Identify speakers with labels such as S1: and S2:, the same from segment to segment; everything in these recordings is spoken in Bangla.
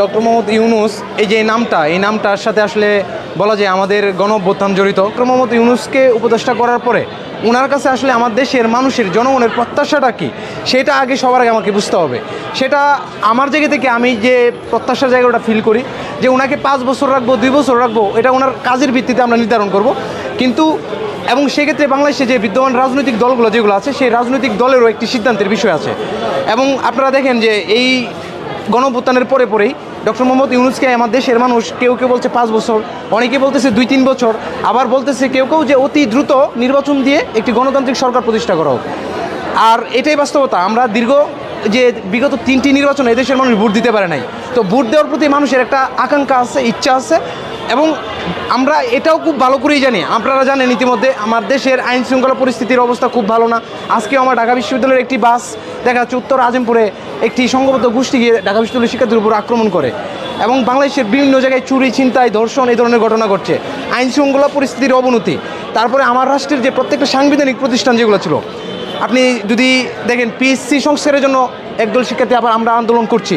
S1: ডক্টর মোহাম্মদ ইউনুস, এই যে নামটা, এই নামটার সাথে আসলে বলা যায় আমাদের গণ অভ্যুত্থান জড়িত। ডক্টর মোহাম্মদ ইউনুসকে উপদেষ্টা করার পরে ওনার কাছে আসলে আমার দেশের মানুষের, জনগণের প্রত্যাশাটা কি? সেটা আগে সবার আগে আমাকে বুঝতে হবে। সেটা আমার জায়গা থেকে আমি যে প্রত্যাশার জায়গাটা ফিল করি, যে ওনাকে পাঁচ বছর রাখব, দুই বছর রাখব, এটা ওনার কাজের ভিত্তিতে আমরা নির্ধারণ করব। কিন্তু, এবং সেক্ষেত্রে বাংলাদেশে যে বিদ্যমান রাজনৈতিক দলগুলো যেগুলো আছে, সেই রাজনৈতিক দলেরও একটি সিদ্ধান্তের বিষয় আছে। এবং আপনারা দেখেন যে এই গণভুত্থানের পরে পরেই ডক্টর মোহাম্মদ ইউনুসকে আমার দেশের মানুষ কেউ কেউ বলছে পাঁচ বছর, অনেকে বলতেছে দুই তিন বছর, আবার বলতেছে কেউ কেউ যে অতি দ্রুত নির্বাচন দিয়ে একটি গণতান্ত্রিক সরকার প্রতিষ্ঠা করা হোক। আর এটাই বাস্তবতা, আমরা দীর্ঘ যে বিগত তিনটি নির্বাচন এদেশের মানুষ ভোট দিতে পারে নাই। তো ভোট দেওয়ার প্রতি মানুষের একটা আকাঙ্ক্ষা আছে, ইচ্ছা আছে এবং আমরা এটাও খুব ভালো করেই জানি। আপনারা জানেন ইতিমধ্যে আমার দেশের আইন শৃঙ্খলা পরিস্থিতির অবস্থা খুব ভালো না। আজকে আমার ঢাকা বিশ্ববিদ্যালয়ের একটি বাস দেখা যাচ্ছে উত্তর আজিমপুরে একটি সংঘবদ্ধ গোষ্ঠী গিয়ে ঢাকা বিশ্ববিদ্যালয়ের শিক্ষার্থীর উপর আক্রমণ করে এবং বাংলাদেশের বিভিন্ন জায়গায় চুরি, ছিনতাই, ধর্ষণ এই ধরনের ঘটনা ঘটছে। আইন শৃঙ্খলা পরিস্থিতির অবনতি। তারপরে আমার রাষ্ট্রের যে প্রত্যেকটা সাংবিধানিক প্রতিষ্ঠান যেগুলো ছিল, আপনি যদি দেখেন পিএসসি সংস্কারের জন্য একদল শিক্ষার্থী আবার আমরা আন্দোলন করছি।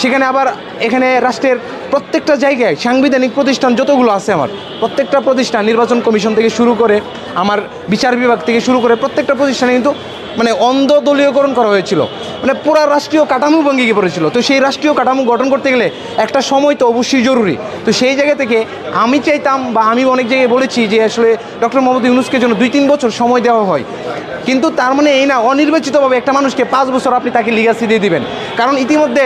S1: সেখানে আবার এখানে রাষ্ট্রের প্রত্যেকটা জায়গায় সাংবিধানিক প্রতিষ্ঠান যতগুলো আছে আমার, প্রত্যেকটা প্রতিষ্ঠান নির্বাচন কমিশন থেকে শুরু করে, আমার বিচার বিভাগ থেকে শুরু করে প্রত্যেকটা প্রতিষ্ঠানে কিন্তু মানে অন্ধ দলীয়করণ করা হয়েছিল। মানে পুরা রাষ্ট্রীয় কাঠামো ভঙ্গি গিয়ে পড়েছিল। তো সেই রাষ্ট্রীয় কাঠামো গঠন করতে গেলে একটা সময় তো অবশ্যই জরুরি। তো সেই জায়গা থেকে আমি চাইতাম বা আমি অনেক জায়গায় বলেছি যে আসলে ডক্টর মোহাম্মদ ইউনুসকে জন্য দুই তিন বছর সময় দেওয়া হয়। কিন্তু তার মানে এই না, অনির্বাচিতভাবে একটা মানুষকে পাঁচ বছর আপনি তাকে লিগাসি দিয়ে দিবেন। কারণ ইতিমধ্যে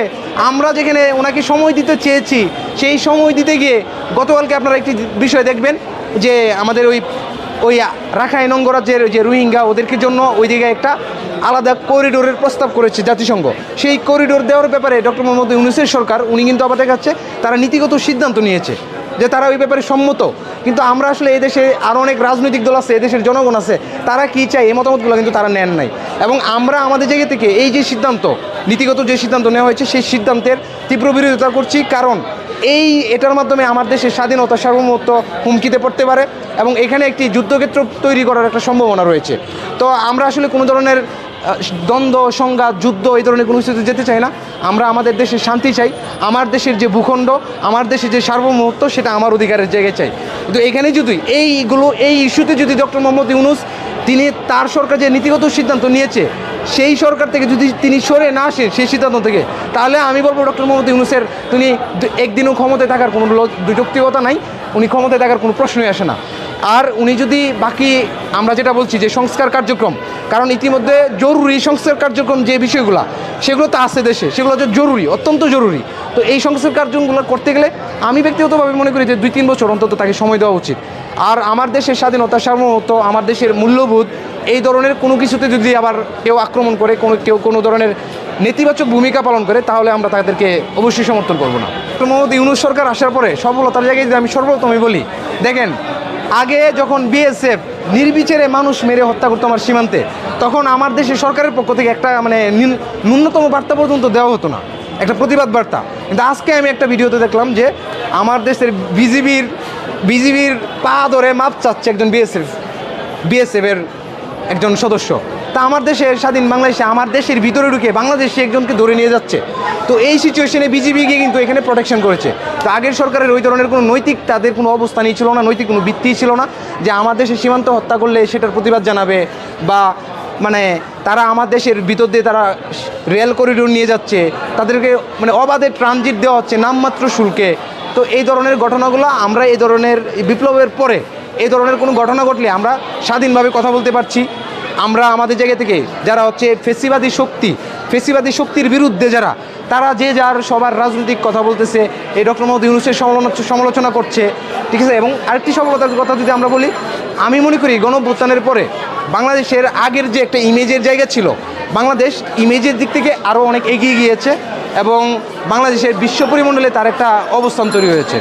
S1: আমরা যেখানে ওনাকে সময় দিতে চেয়েছি, সেই সময় দিতে গিয়ে গতকালকে আপনারা একটি বিষয় দেখবেন যে আমাদের ওই ওই রাখাইন অঙ্গরাজ্যের যে রোহিঙ্গা ওদেরকে জন্য ওই জায়গায় একটা আলাদা করিডোরের প্রস্তাব করেছে জাতিসংঘ। সেই করিডোর দেওয়ার ব্যাপারে ডক্টর মোহাম্মদ ইউনুসের সরকার, উনি কিন্তু আবার দেখাচ্ছে, তারা নীতিগত সিদ্ধান্ত নিয়েছে যে তারা ওই ব্যাপারে সম্মত। কিন্তু আমরা আসলে এদেশে আরও অনেক রাজনৈতিক দল আছে এদেশের জনগণ আছে, তারা কি চায় এই মতামতগুলো কিন্তু তারা নেন নাই। এবং আমরা আমাদের জায়গা থেকে এই যে সিদ্ধান্ত, নীতিগত যে সিদ্ধান্ত নেওয়া হয়েছে, সেই সিদ্ধান্তের তীব্র বিরোধিতা করছি। কারণ এই এটার মাধ্যমে আমার দেশের স্বাধীনতা সার্বভৌমত্ব হুমকিতে পড়তে পারে এবং এখানে একটি যুদ্ধক্ষেত্র তৈরি করার একটা সম্ভাবনা রয়েছে। তো আমরা আসলে কোনো ধরনের দ্বন্দ্ব, সংঘাত, যুদ্ধ এই ধরনের কোনো কিছুতে যেতে চাই না। আমরা আমাদের দেশে শান্তি চাই, আমার দেশের যে ভূখণ্ড, আমার দেশের যে সার্বভৌমত্ব, সেটা আমার অধিকারের জায়গায় চাই। কিন্তু এখানে যদি এইগুলো, এই ইস্যুতে যদি ডক্টর মোহাম্মদ ইউনুস, তিনি তার সরকার যে নীতিগত সিদ্ধান্ত নিয়েছে, সেই সরকার থেকে যদি তিনি সরে না আসেন সেই সিদ্ধান্ত থেকে, তাহলে আমি বলব ডক্টর মোহাম্মদ ইউনুসের, তিনি একদিনও ক্ষমতায় থাকার কোনো যৌক্তিকতা নাই। উনি ক্ষমতায় থাকার কোনো প্রশ্নই আসে না। আর উনি যদি বাকি, আমরা যেটা বলছি যে সংস্কার কার্যক্রম, কারণ ইতিমধ্যে জরুরি সংস্কার কার্যক্রম যে বিষয়গুলো, সেগুলো তো আছে দেশে, সেগুলো হচ্ছে জরুরি, অত্যন্ত জরুরি। তো এই সংস্কার কার্যক্রমগুলো করতে গেলে আমি ব্যক্তিগতভাবে মনে করি যে দুই তিন বছর অন্তত তাকে সময় দেওয়া উচিত। আর আমার দেশের স্বাধীনতা সার্বভৌমত্ব, আমার দেশের মূল্যবোধ, এই ধরনের কোনো কিছুতে যদি আবার কেউ আক্রমণ করে, কোনো, কেউ কোনো ধরনের নেতিবাচক ভূমিকা পালন করে, তাহলে আমরা তাদেরকে অবশ্যই সমর্থন করব না। মোহাম্মদ ইউনুস সরকার আসার পরে সফলতার জায়গায় যদি আমি সর্বপ্রথমে বলি, দেখেন আগে যখন বিএসএফ নির্বিচারে মানুষ মেরে হত্যা করতো আমার সীমান্তে, তখন আমার দেশে সরকারের পক্ষ থেকে একটা মানে ন্যূনতম বার্তা পর্যন্ত দেওয়া হতো না। একটা প্রতিবাদ বার্তা। কিন্তু আজকে আমি একটা ভিডিওতে দেখলাম যে, আমার দেশের বিজিবির বিজিবির পা ধরে মাপ চাচ্ছে একজন বিএসএফ, বিএসএফের একজন সদস্য। তা আমার দেশের স্বাধীন বাংলাদেশে আমার দেশের ভিতরে ঢুকে বাংলাদেশে একজনকে ধরে নিয়ে যাচ্ছে। তো এই সিচুয়েশনে বিজিবি গিয়ে কিন্তু এখানে প্রোটেকশন করেছে। তো আগের সরকারের ওই ধরনের কোনো নৈতিক তাদের কোনো অবস্থানই ছিল না, নৈতিক কোনো ভিত্তিই ছিল না যে আমার দেশে সীমান্ত হত্যা করলে সেটার প্রতিবাদ জানাবে বা মানে তারা আমার দেশের ভিতর দিয়ে তারা রেল করিডোর নিয়ে যাচ্ছে। তাদেরকে মানে অবাধে ট্রানজিট দেওয়া হচ্ছে নামমাত্র শুল্কে। তো এই ধরনের ঘটনাগুলো আমরা এই ধরনের বিপ্লবের পরে এই ধরনের কোনো ঘটনা ঘটলে আমরা স্বাধীনভাবে কথা বলতে পারছি। আমরা আমাদের জায়গা থেকে যারা হচ্ছে ফেসিবাদী শক্তি, ফেসিবাদী শক্তির বিরুদ্ধে যারা, তারা যে যার সবার রাজনৈতিক কথা বলতেছে, এই ডক্টর মোহাম্মদ ইউনুসের সমালোচনা করছে, ঠিক আছে? এবং আরেকটি সফলতার কথা যদি আমরা বলি, আমি মনে করি গণভ্যুত্থানের পরে বাংলাদেশের আগের যে একটা ইমেজের জায়গা ছিল, বাংলাদেশ ইমেজের দিক থেকে আরও অনেক এগিয়ে গিয়েছে এবং বাংলাদেশের বিশ্ব পরিমণ্ডলে তার একটা অবস্থান তৈরি হয়েছে।